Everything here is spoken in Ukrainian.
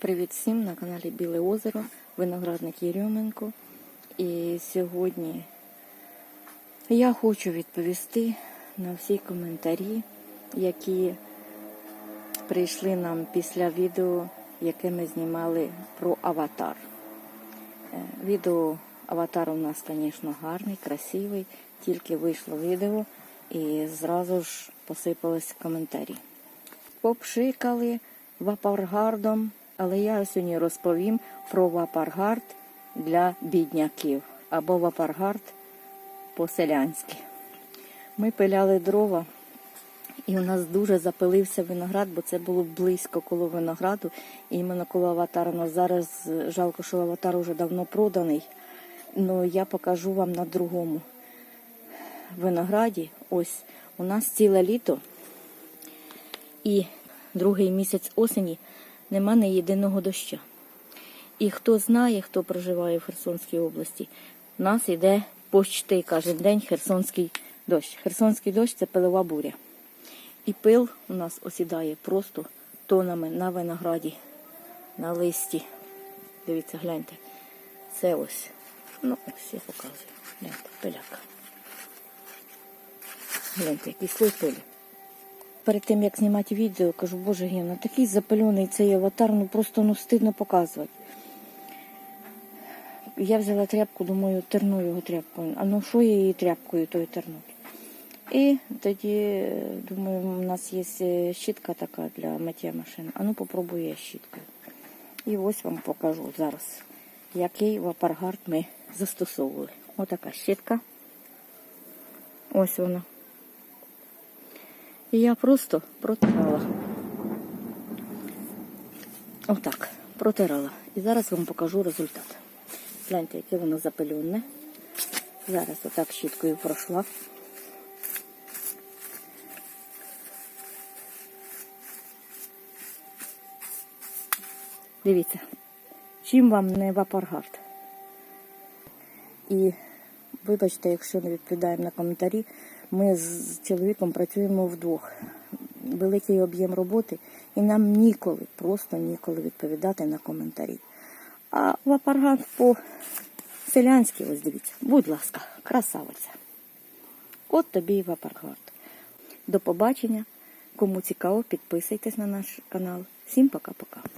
Привіт всім на каналі Біле Озеро, виноградник Єрьоменко. І сьогодні я хочу відповісти на всі коментарі, які прийшли нам після відео, яке ми знімали про аватар. Е, Відео аватар у нас, звісно, гарний, красивий, тільки вийшло відео і зразу ж посипались коментарі. Попшикали вапаргардом, але я сьогодні розповім про вапаргард для бідняків або вапаргард по-селянськи. Ми пиляли дрова, і у нас дуже запилився виноград, бо це було близько коло винограду. Іменно коло аватара. Ну, зараз жалко, що аватар вже давно проданий. Ну я покажу вам на другому винограді. Ось у нас ціле літо і другий місяць осені нема ні єдиного доща. І хто знає, хто проживає в Херсонській області, у нас йде почти кожен день херсонський дощ. Херсонський дощ це пилова буря. І пил у нас осідає просто тонами на винограді, на листі. Дивіться, гляньте. Це ось. Ну, ось я показую. Гляньте, пиляка. Гляньте, який слой пилі. Перед тим, як знімати відео, кажу, боже Гена, такий запалений цей аватар, ну просто ну стидно показувати. Я взяла тряпку, думаю, терну його тряпкою. А ну що я її тряпкою тою тернути? І тоді, думаю, у нас є е, щітка така для миття машин. А ну попробую я щіткою. І ось вам покажу зараз, який вапаргард ми застосовували. Отака щітка. Ось вона. І я просто протирала. Отак, протирала. І зараз вам покажу результат. Гляньте, яке воно запильонне. Зараз отак щіткою пройшла. Дивіться, чим вам не вапаргард. І вибачте, якщо не відповідаємо на коментарі, ми з чоловіком працюємо вдвох. Великий об'єм роботи, і нам ніколи, просто ніколи відповідати на коментарі. А вапаргард по селянськи, ось дивіться, будь ласка, красавиця. От тобі і вапаргард. До побачення. Кому цікаво, підписуйтесь на наш канал. Всім пока-пока.